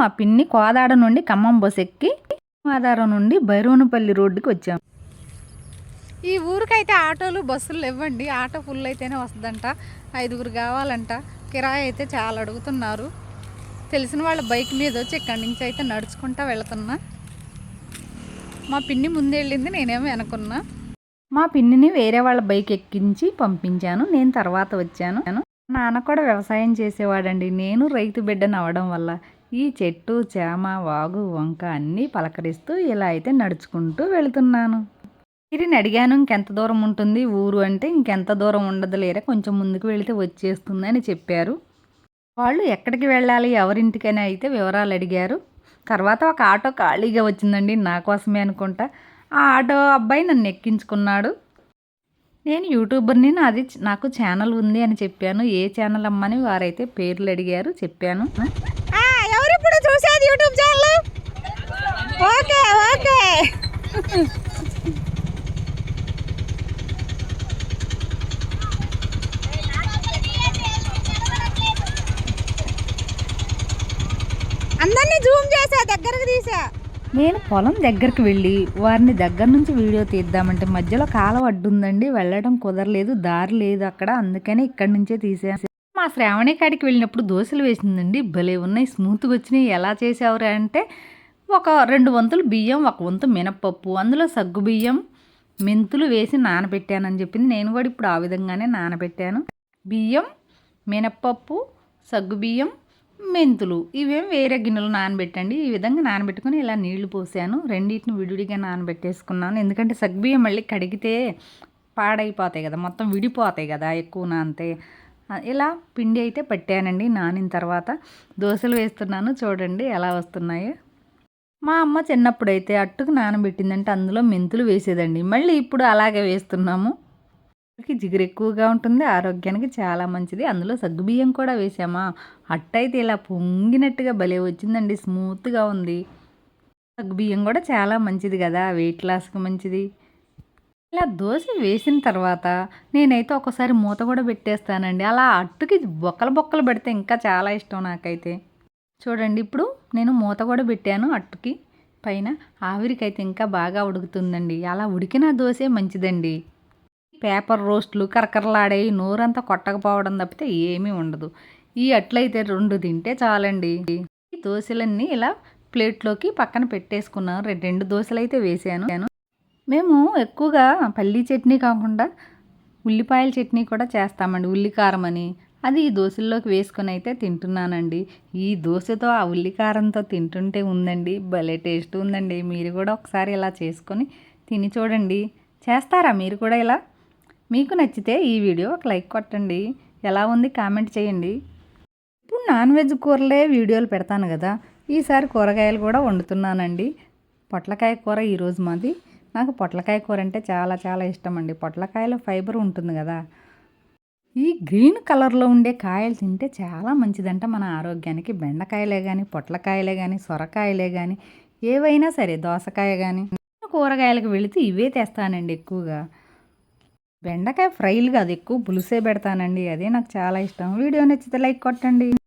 మా పిన్ని కోదాడ నుండి ఖమ్మం బస్ ఎక్కి కోదాడ నుండి భైరవనపల్లి రోడ్డుకి వచ్చాం. ఈ ఊరికైతే ఆటోలు బస్సులు ఇవ్వండి ఆటో ఫుల్ అయితేనే వస్తుందంట. ఐదుగురు కావాలంట. కిరాయి అయితే చాలా అడుగుతున్నారు. తెలిసిన వాళ్ళ బైక్ మీద వచ్చి ఇక్కడి నుంచి అయితే నడుచుకుంటా వెళ్తున్నా. మా పిన్ని ముందు వెళ్ళింది నేనేమో వెనుకున్నా మా పిన్నిని వేరే వాళ్ళ బైక్ ఎక్కించి పంపించాను. నేను తర్వాత వచ్చాను. నాన్న కూడా వ్యవసాయం చేసేవాడండి. నేను రైతు బిడ్డను అవడం వల్ల. ఈ చెట్టు చేమ వాగు వంక అన్నీ పలకరిస్తూ ఇలా అయితే నడుచుకుంటూ వెళుతున్నాను. వీరిని అడిగాను ఇంకెంత దూరం ఉంటుంది ఊరు? అంటే ఇంకెంత దూరం ఉండదు లేరా కొంచెం ముందుకు వెళితే వచ్చేస్తుంది అని చెప్పారు. వాళ్ళు ఎక్కడికి వెళ్ళాలి? ఎవరింటికైనా అయితే వివరాలు అడిగారు. తర్వాత ఒక ఆటో ఖాళీగా వచ్చిందండి నా కోసమే అనుకుంటా. ఆ ఆటో అబ్బాయి నన్ను ఎక్కించుకున్నాడు. నేను యూట్యూబర్ని నాది నాకు ఛానల్ ఉంది అని చెప్పాను. ఏ ఛానల్ అమ్మని వారైతే పేర్లు అడిగారు చెప్పాను. చూసేది యూట్యూబ్ ఛానల్ ఓకే ఓకే. అందరినీ జూమ్ చేసా దగ్గరకు తీసా. నేను పొలం దగ్గరికి వెళ్ళి వారిని దగ్గర నుంచి వీడియో తీద్దామంటే మధ్యలో కాలం అడ్డుందండి వెళ్ళడం కుదరలేదు దారి లేదు అక్కడ అందుకని ఇక్కడి నుంచే తీసాను మా శ్రావణి కాడికి వెళ్ళినప్పుడు దోశలు వేసిందండి. భలే ఉన్నాయి. స్మూత్గా వచ్చినాయి. ఎలా చేసావురా అంటే ఒక రెండు వంతులు బియ్యం ఒక వంతు మినప్పప్పు అందులో సగ్గు బియ్యం మెంతులు వేసి నానబెట్టానని చెప్పింది. నేను కూడా ఇప్పుడు ఆ విధంగానే నానబెట్టాను. బియ్యం మినప్పప్పు సగ్గు బియ్యం మెంతులు ఇవేం వేరే గిన్నెలు నానబెట్టండి. ఈ విధంగా నానబెట్టుకుని ఇలా నీళ్ళు పోసాను. రెండింటిని విడివిడిగా నానబెట్టేసుకున్నాను. ఎందుకంటే సగ్గుబియ్యం మళ్ళీ కడిగితే పాడైపోతాయి కదా. మొత్తం విడిపోతాయి కదా. ఎక్కువ నానితే ఇలా పిండి అయితే పట్టానండి నానిన తర్వాత. దోశలు వేస్తున్నాను చూడండి ఎలా వస్తున్నాయో. మా అమ్మ చిన్నప్పుడైతే అట్టుకు నానబెట్టిందంటే అందులో మెంతులు వేసేదండి. మళ్ళీ ఇప్పుడు అలాగే వేస్తున్నాము. జిగురు ఎక్కువగా ఉంటుంది ఆరోగ్యానికి చాలా మంచిది. అందులో సగ్గుబియ్యం కూడా వేసామా? అట్టయితే ఇలా పొంగినట్టుగా భలే వచ్చిందండి స్మూత్గా ఉంది. సగ్గుబియ్యం కూడా చాలా మంచిది కదా వెయిట్ లాస్కి మంచిది. ఇలా దోశ వేసిన తర్వాత నేనైతే ఒకసారి మూత కూడా పెట్టేస్తానండి. అలా అట్టుకి బొక్కలు బొక్కలు పెడితే ఇంకా చాలా ఇష్టం నాకైతే. చూడండి ఇప్పుడు నేను మూత కూడా పెట్టాను అట్టుకి. పైన ఆవిరికైతే ఇంకా బాగా ఉడుకుతుందండి. అలా ఉడికిన దోశ మంచిదండి. పేపర్ రోస్ట్లు కరకరలాడే నోరంతా కొట్టకపోవడం తప్పితే ఏమీ ఉండదు. ఈ అట్లయితే రెండు తింటే చాలండి. ఈ దోశలన్నీ ఇలా ప్లేట్లోకి పక్కన పెట్టేసుకున్నాను. రెండు దోశలు అయితే వేసాను. మేము ఎక్కువగా పల్లీ చట్నీ కాకుండా ఉల్లిపాయల చట్నీ కూడా చేస్తామండి. ఉల్లికారం అని. అది ఈ దోశల్లోకి వేసుకొని అయితే తింటున్నానండి. ఈ దోశతో ఆ ఉల్లికారంతో తింటుంటే ఉందండి. భలే టేస్ట్ ఉందండి. మీరు కూడా ఒకసారి ఇలా చేసుకొని తిని చూడండి. చేస్తారా మీరు కూడా ఇలా? మీకు నచ్చితే ఈ వీడియో ఒక లైక్ కొట్టండి. ఎలా ఉంది కామెంట్ చేయండి. ఇప్పుడు నాన్ వెజ్ కూరలే వీడియోలు పెడతాను కదా. ఈసారి కూరగాయలు కూడా వండుతున్నానండి. పొట్లకాయ కూర ఈరోజు మాది. నాకు పొట్లకాయ కూర అంటే చాలా చాలా ఇష్టం అండి పొట్లకాయలో ఫైబర్ ఉంటుంది కదా. ఈ గ్రీన్ కలర్లో ఉండే కాయలు తింటే చాలా మంచిదంట మన ఆరోగ్యానికి. బెండకాయలే కానీ పొట్లకాయలే కానీ సొరకాయలే కానీ ఏవైనా సరే దోసకాయ కానీ కూరగాయలకు వెళితే ఇవే తెస్తానండి ఎక్కువగా. బెండకాయ ఫ్రైలు కాదు ఎక్కువ పులుసే పెడతానండి. అదే నాకు చాలా ఇష్టం. వీడియో నచ్చితే లైక్ కొట్టండి.